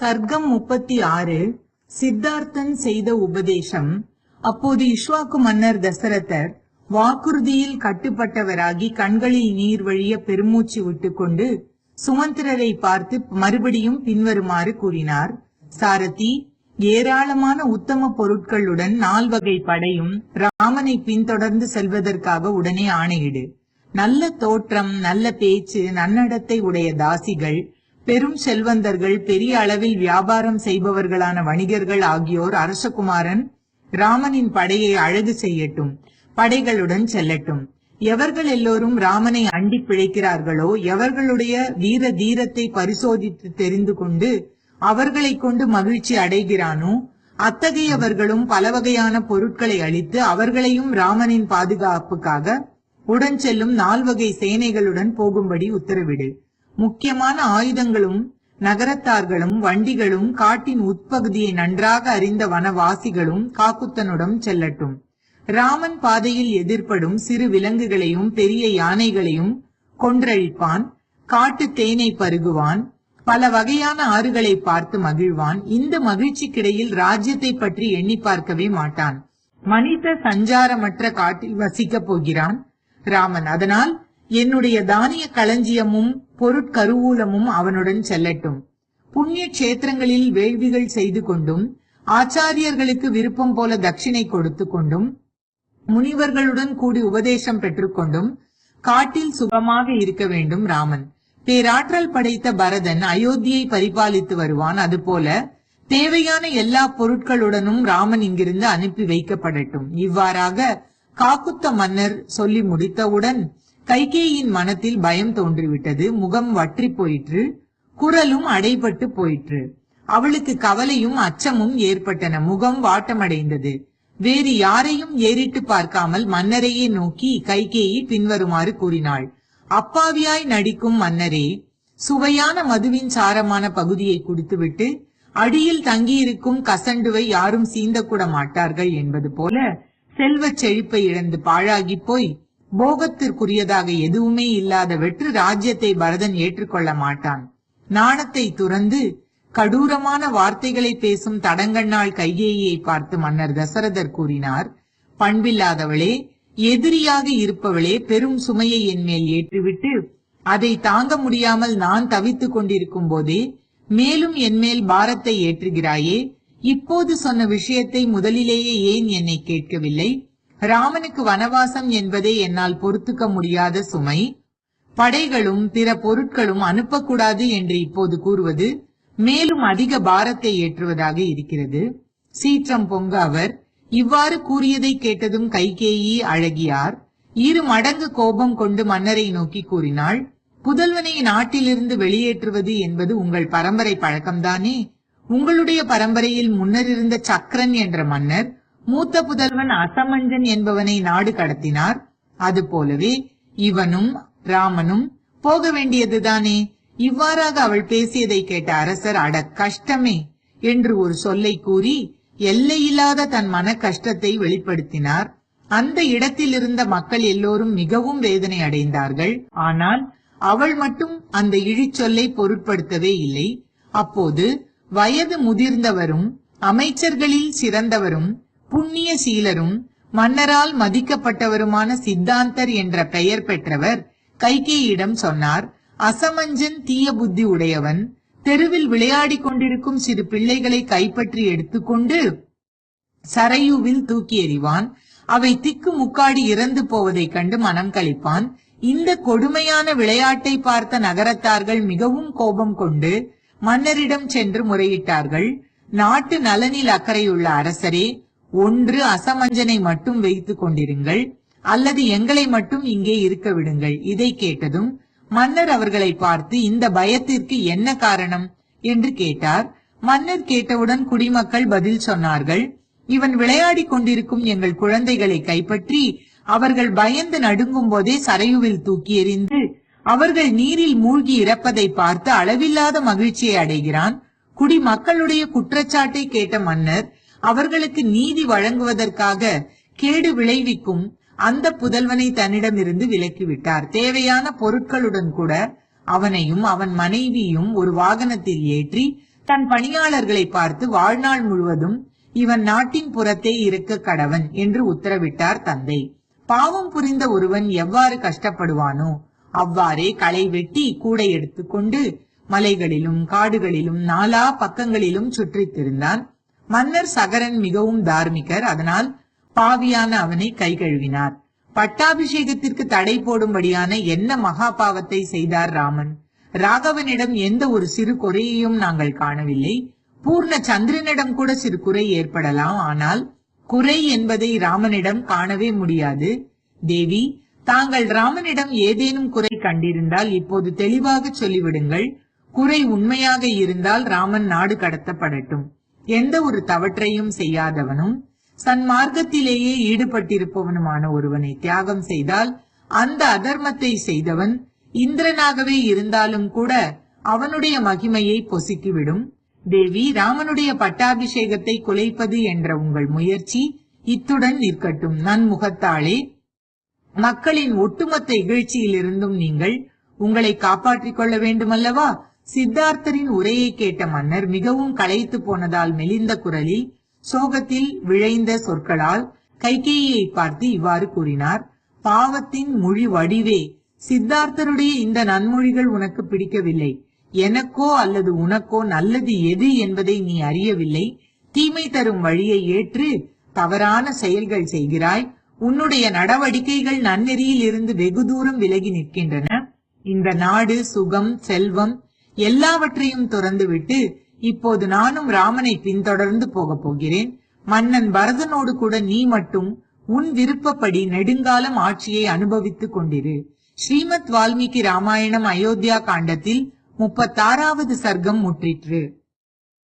சர்க்கம் முப்பத்தி ஆறு சித்தார்த்தன் செய்த உபதேசம். அப்போது இஷ்வாக்கு மன்னர் தசரதர் வாக்குறுதியில் கட்டுப்பட்டவராகி கண்களில் நீர் வழிய பெருமூச்சு விட்டுக்கொண்டு சுமந்திரரை பார்த்து மறுபடியும் பின்வருமாறு கூறினார். சாரதி ஏராளமான உத்தம பொருட்களுடன் நால்வகை படையும் ராமனை பின்தொடர்ந்து செல்வதற்காக உடனே ஆணையிடு. நல்ல தோற்றம் நல்ல பேச்சு நன்னடத்தை உடைய தாசிகள் பெரும் செல்வந்தர்கள் பெரிய அளவில் வியாபாரம் செய்பவர்களான வணிகர்கள் ஆகியோர் அரசகுமாரன் ராமனின் படையை அழகு செய்யட்டும் படைகளுடன் செல்லட்டும். எவர்கள் எல்லோரும் ராமனை அண்டி பிழைக்கிறார்களோ எவர்களுடைய வீர தீரத்தை பரிசோதித்து தெரிந்து கொண்டு அவர்களை கொண்டு மகிழ்ச்சி அடைகிறானோ அத்தகையவர்களும் பல வகையான பொருட்களை அளித்து அவர்களையும் ராமனின் பாதுகாப்புக்காக உடன் செல்லும் நால்வகை சேனைகளுடன் போகும்படி உத்தரவிடு. முக்கியமான ஆயுதங்களும் நகரத்தார்களும் வண்டிகளும் காட்டின் உட்பகுதியை நன்றாக அறிந்த வனவாசிகளும் காக்குத்தனுடன் செல்லட்டும். ராமன் பாதையில் எதிர்ப்படும் சிறு விலங்குகளையும் பெரிய யானைகளையும் கொன்றழிப்பான். காட்டு தேனை பருகுவான். பல வகையான ஆறுகளை பார்த்து மகிழ்வான். இந்த மகிழ்ச்சிக்கிடையில் ராஜ்யத்தை பற்றி எண்ணி பார்க்கவே மாட்டான். மனித சஞ்சாரமற்ற காட்டில் வசிக்கப் போகிறான் ராமன். அதனால் என்னுடைய தானிய களஞ்சியமும் பொருட்கருவூலமும் அவனுடன் செல்லட்டும். புண்ணிய கஷேத்திரங்களில் வேள்விகள் செய்து கொண்டும் ஆச்சாரியர்களுக்கு விருப்பம் போல தட்சிணை கொடுத்து கொண்டும் முனிவர்களுடன் கூடி உபதேசம் பெற்றுக்கொண்டும் காட்டில் சுகமாக இருக்க வேண்டும் ராமன். பேராற்றல் படைத்த பரதன் அயோத்தியை பரிபாலித்து வருவான். அதுபோல தேவையான எல்லா பொருட்களுடனும் ராமன் இங்கிருந்து அனுப்பி வைக்கப்படட்டும். இவ்வாறாக காக்குத்த மன்னர் சொல்லி முடித்தவுடன் கைகேயின் மனத்தில் பயம் தோன்றிவிட்டது. முகம் வற்றி போயிற்று. குரலும் அடைபட்டு போயிற்று. அவளுக்கு கவலையும் அச்சமும் ஏற்பட்டன. முகம் வாட்டமடைந்தது. வேறு யாரையும் ஏறிட்டு பார்க்காமல் மன்னரையே நோக்கி கைகேயி பின்வருமாறு கூறினாள். அப்பாவியாய் நடிக்கும் மன்னரே சுவையான மதுவின் சாரமான பகுதியை குடித்துவிட்டு அடியில் தங்கியிருக்கும் கசண்டுவை யாரும் சீந்தக்கூட மாட்டார்கள் என்பது போல செல்வச் செழிப்பை இழந்து பாழாகி போய் போகத்திற்குரியதாக எதுவுமே இல்லாத வெற்று ராஜ்யத்தை பரதன் ஏற்றுக்கொள்ள மாட்டான். நாணத்தை துறந்து கடூரமான வார்த்தைகளை பேசும் தடங்கண்ணாள் கைகேயியை பார்த்து மன்னர் தசரதர் கூறினார் பண்பில்லாதவளே எதிரியாக இருப்பவளே பெரும் சுமையை என் மேல் ஏற்றிவிட்டு அதை தாங்க முடியாமல் நான் தவித்துக் கொண்டிருக்கும் போதே மேலும் என் மேல் பாரத்தை ஏற்றுகிறாயே இப்போது சொன்ன விஷயத்தை முதலிலேயே ஏன் என்னை கேட்கவில்லை? ராமனுக்கு வனவாசம் என்பதே என்னால் பொறுத்துக்க முடியாத சுமை படைகளும் பிற பொருட்களும் அனுப்பக்கூடாது என்று இப்போது கூறுவது மேலும் அதிக பாரத்தை ஏற்றுவதாக இருக்கிறது. சீற்றம் பொங்க அவர் இவ்வாறு கூறியதை கேட்டதும் கைகேயி அழகியார். இரு மடங்கு கோபம் கொண்டு மன்னரை நோக்கி கூறினாள் புதல்வனை நாட்டிலிருந்து வெளியேற்றுவது என்பது உங்கள் பரம்பரை பழக்கம்தானே? உங்களுடைய பரம்பரையில் முன்னர் இருந்த சக்கரன் என்ற மன்னர் மூத்த புதல்வன் அசமஞ்சன் என்பவனை நாடு கடத்தினார். அது போலவே இவனும் ராமனும் போக வேண்டியதுதானே? இவ்வாறாக அவள் பேசியதை கேட்ட அரசர் அட கஷ்டமே! என்று ஒரு சொல்லை கூறி எல்லையில்லாத தன் மன கஷ்டத்தை வெளிப்படுத்தினார். அந்த இடத்தில் இருந்த மக்கள் எல்லோரும் மிகவும் வேதனை அடைந்தார்கள். ஆனால் அவள் மட்டும் அந்த இழிச்சொல்லை பொருட்படுத்தவே இல்லை. அப்போது வயது முதிர்ந்தவரும் அமைச்சர்களில் சிறந்தவரும் புண்ணிய சீலரும் மன்னரால் மதிக்கப்பட்டவருமான சித்தாந்தர் என்ற பெயர் பெற்றவர் கைகேயிடம் சொன்னார் அசமஞ்சன் தீய புத்தி உடையவன் தெருவில் விளையாடி கொண்டிருக்கும் சிறு பிள்ளைகளை கைப்பற்றி எடுத்துக்கொண்டு சரையுவில் தூக்கி எறிவான். அவை திக்கு முக்காடி இறந்து போவதைக் கண்டு மனம் கழிப்பான். இந்த கொடுமையான விளையாட்டை பார்த்த நகரத்தார்கள் மிகவும் கோபம் கொண்டு மன்னரிடம் சென்று முறையிட்டார்கள். நாட்டு நலனில் அக்கறையுள்ள அரசரே ஒன்று அசமஞ்சனை மட்டும் வைத்துக் கொண்டிருங்கள் அல்லது எங்களை மட்டும் இங்கே இருக்க விடுங்கள். இதை கேட்டதும் மன்னர் அவர்களை பார்த்து இந்த பயத்திற்கு என்ன காரணம்? என்று கேட்டார். மன்னர் கேட்டவுடன் குடிமக்கள் பதில் சொன்னார்கள் இவன் விளையாடிக் கொண்டிருக்கும் எங்கள் குழந்தைகளை கைப்பற்றி அவர்கள் பயந்து நடுங்கும் போதே சரையுவில் தூக்கி எறிந்து அவர்கள் நீரில் மூழ்கி இறப்பதை பார்த்து அளவில்லாத மகிழ்ச்சியை அடைகிறான். குடிமக்களுடைய குற்றச்சாட்டை கேட்ட மன்னர் அவர்களுக்கு நீதி வழங்குவதற்காக கேடு விளைவிக்கும் அந்த புதல்வனை தன்னிடமிருந்து விலக்கிவிட்டார். தேவையான பொருட்களுடன் கூட அவனையும் அவன் மனைவியும் ஒரு வாகனத்தில் ஏற்றி தன் பணியாளர்களை பார்த்து வாழ்நாள் முழுவதும் இவன் நாட்டின் புறத்தே இருக்க கடவன் என்று உத்தரவிட்டார் தந்தை. பாவம் புரிந்த ஒருவன் எவ்வாறு கஷ்டப்படுவானோ அவ்வாறே களை வெட்டி கூடை எடுத்துக்கொண்டு மலைகளிலும் காடுகளிலும் நாலா பக்கங்களிலும் சுற்றித் திருந்தான் மன்னர் சகரன் மிகவும் தார்மிகர் அதனால் பாவியான அவனை கை கழுவினார். பட்டாபிஷேகத்திற்கு தடை போடும்படியான என்ன மகா பாவத்தை செய்தார் ராமன்? ராகவனிடம் எந்த ஒரு சிறு குறையையும் நாங்கள் காணவில்லை. பூர்ண சந்திரனிடம் கூட சிறு குறை ஏற்படலாம் ஆனால் குறை என்பதை ராமனிடம் காணவே முடியாது. தேவி தாங்கள் ராமனிடம் ஏதேனும் குறை கண்டிருந்தால் இப்போது தெளிவாக சொல்லிவிடுங்கள். குறை உண்மையாக இருந்தால் ராமன் நாடு கடத்தப்படட்டும். எந்த ஒரு தவற்றையும் செய்யாதவனும் சன்மார்க்கத்திலேயே ஈடுபட்டிருப்பவனுமான ஒருவனை தியாகம் செய்தால் அந்த அதர்மத்தை செய்தவன் இந்திரனாகவே இருந்தாலும் கூட அவனுடைய மகிமையை பொசுக்கிவிடும். தேவி ராமனுடைய பட்டாபிஷேகத்தை குலைப்பது என்ற உங்கள் முயற்சி இத்துடன் நிற்கட்டும். நன்முகத்தாளே மக்களின் ஒட்டுமொத்த இகழ்ச்சியிலிருந்தும் நீங்கள் உங்களை காப்பாற்றிக் கொள்ள வேண்டுமல்லவா? சித்தார்த்தரின் உரையை கேட்ட மன்னர் மிகவும் களைத்து போனதால் மெலிந்த குரலில் சோகத்தில் விழைந்த சொற்களால் கைகேயை பார்த்து இவ்வாறு கூறினார். பாவத்தின் மொழி வடிவே சித்தார்த்தருடைய இந்த நன்மொழிகள் உனக்கு பிடிக்கவில்லை. எனக்கோ அல்லது உனக்கோ நல்லது எது என்பதை நீ அறியவில்லை. தீமை தரும் வழியை ஏற்று தவறான செயல்கள் செய்கிறாய். உன்னுடைய நடவடிக்கைகள் நன்னெறியில் இருந்து வெகு தூரம் விலகி நிற்கின்றன. இந்த நாடு சுகம் செல்வம் எல்லாவற்றையும் துறந்துவிட்டு இப்போது நானும் ராமனை பின்தொடர்ந்து போகப் போகிறேன். மன்னன் பரதனோடு கூட நீ மட்டும் உன் விருப்பப்படி நெடுங்காலம் ஆட்சியை அனுபவித்துக் கொண்டிரு. ஸ்ரீமத் வால்மீகி ராமாயணம் அயோத்தியா காண்டத்தில் முப்பத்தாறாவது சர்க்கம் முற்றிற்று.